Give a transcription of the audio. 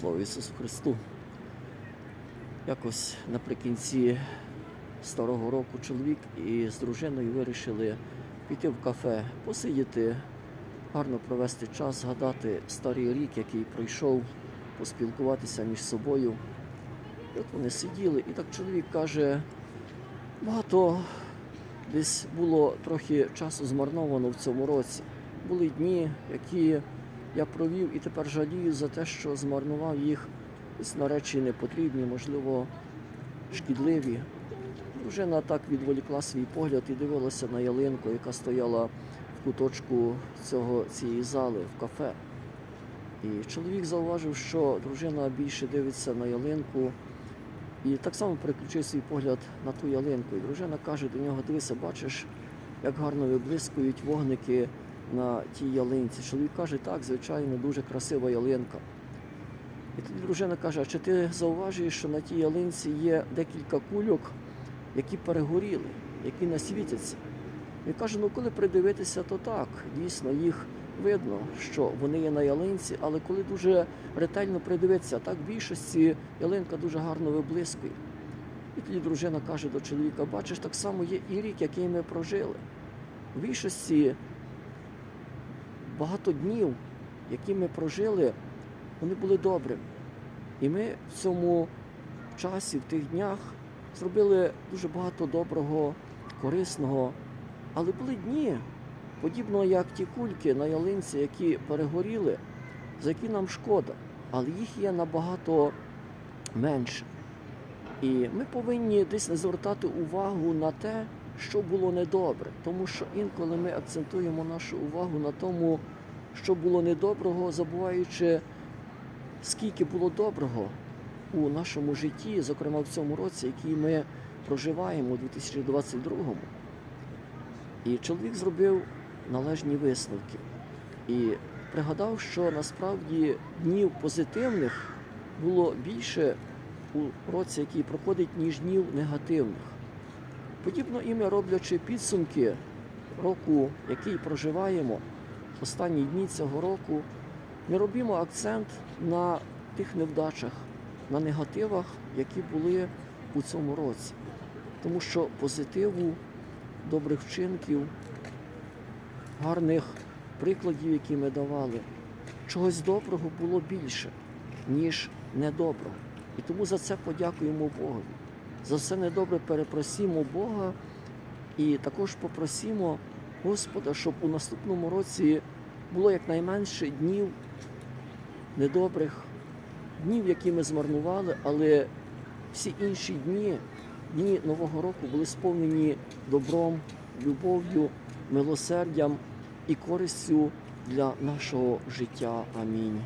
Слава Ісусу Христу. Якось наприкінці старого року чоловік і з дружиною вирішили піти в кафе, посидіти, гарно провести час, згадати старий рік, який пройшов, поспілкуватися між собою. І от вони сиділи, і так чоловік каже, багато десь було трохи часу змарновано в цьому році. Були дні, які я провів і тепер жалію за те, що змарнував їх на речі непотрібні, можливо, шкідливі. Дружина так відволікла свій погляд і дивилася на ялинку, яка стояла в куточку цього, цієї зали в кафе. І чоловік зауважив, що дружина більше дивиться на ялинку і так само переключив свій погляд на ту ялинку. І дружина каже до нього: дивися, бачиш, як гарно виблискують вогники на тій ялинці. Чоловік каже, так, звичайно, дуже красива ялинка. І тоді дружина каже: а чи ти зауважуєш, що на тій ялинці є декілька кульок, які перегоріли, які не світяться? Він каже, ну коли придивитися, то так, дійсно, їх видно, що вони є на ялинці, але коли дуже ретельно придивитися, так в більшості ялинка дуже гарно виблискує. І тоді дружина каже до чоловіка: бачиш, так само є і рік, який ми прожили. В більшості багато днів, які ми прожили, вони були добрими. І ми в цьому часі, в тих днях, зробили дуже багато доброго, корисного. Але були дні, подібно як ті кульки на ялинці, які перегоріли, за які нам шкода, але їх є набагато менше. І ми повинні десь не звертати увагу на те, що було недобре, тому що інколи ми акцентуємо нашу увагу на тому, що було недоброго, забуваючи, скільки було доброго у нашому житті, зокрема в цьому році, який ми проживаємо у 2022-му. І чоловік зробив належні висновки і пригадав, що насправді днів позитивних було більше у році, який проходить, ніж днів негативних. Подібно і ми роблячи підсумки року, який проживаємо, останні дні цього року, ми робимо акцент на тих невдачах, на негативах, які були у цьому році. Тому що позитиву, добрих вчинків, гарних прикладів, які ми давали, чогось доброго було більше, ніж недоброго. І тому за це подякуємо Богові. За все недобре перепросімо Бога і також попросимо Господа, щоб у наступному році було якнайменше днів недобрих, днів, які ми змарнували, але всі інші дні, дні Нового року були сповнені добром, любов'ю, милосердям і користю для нашого життя. Амінь.